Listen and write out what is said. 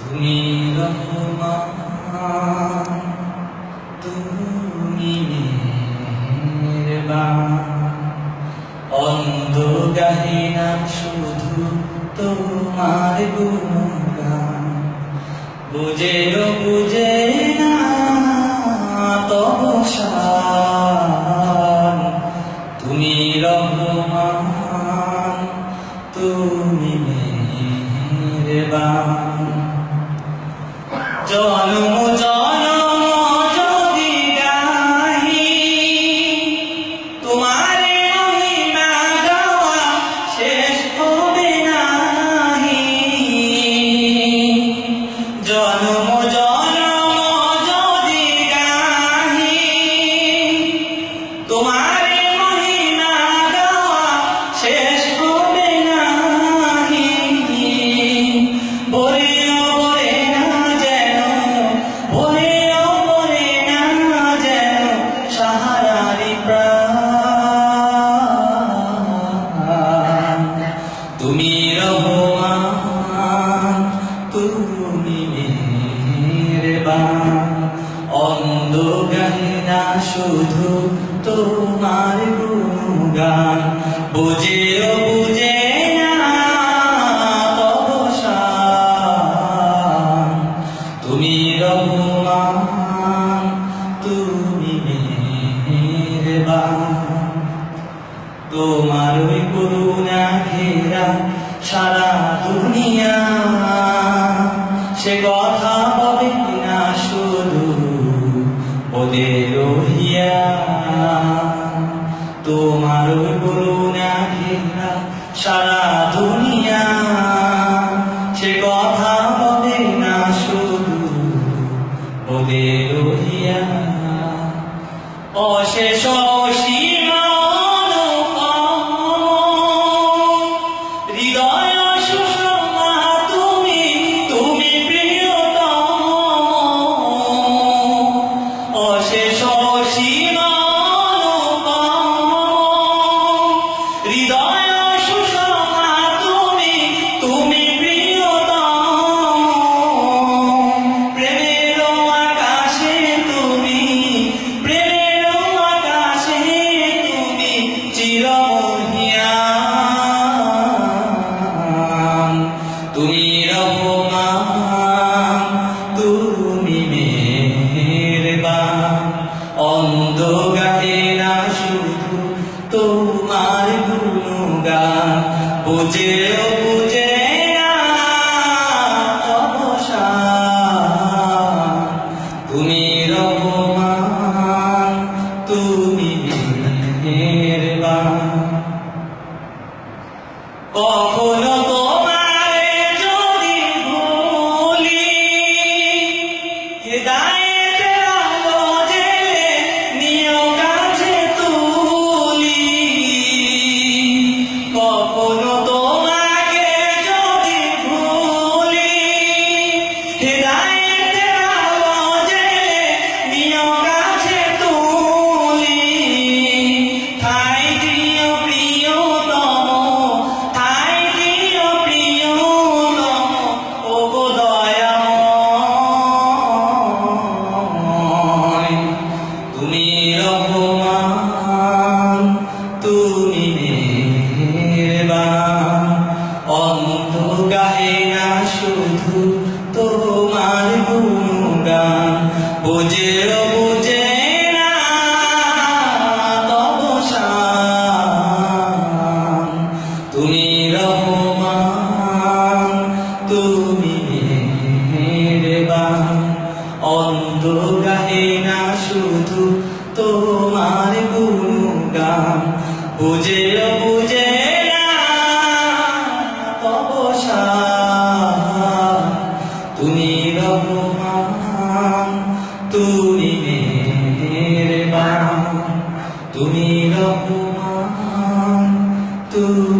তুমি রহমান তুমি মেহেরবান না শুধু তোমার গুণগান। বুঝেও বুঝে তোমার মহিমা গাওয়া শেষ বলেও বলে না যেন না যেন সাহারারি তুমি রহমান, তুমি মেহেরবান অন্ধ গাহে না শুধু তোমার গুণগান। বুঝে তুমি রহমান তুমি তোমার ওই করুণা ঘেরা সারা দুনিয়া। সে কথা বলে তোমার ওই করুণা সারা দুনিয়া। সে কথা বলে না শুধু ওদের অশেষ বুঝে না তুমি রহমান, তুমি কখনো তোমারে যদি ভুলি হৃদয়ের আলো জেলে নিয় কাছে তুলি, কখনো বুঝেও বুঝে না তুমি রহমান, তুমি অন্ধ গাহে না শুধু তোমার গুণগান। বুঝেও বুঝে না, তব তুমি রহমান তুমি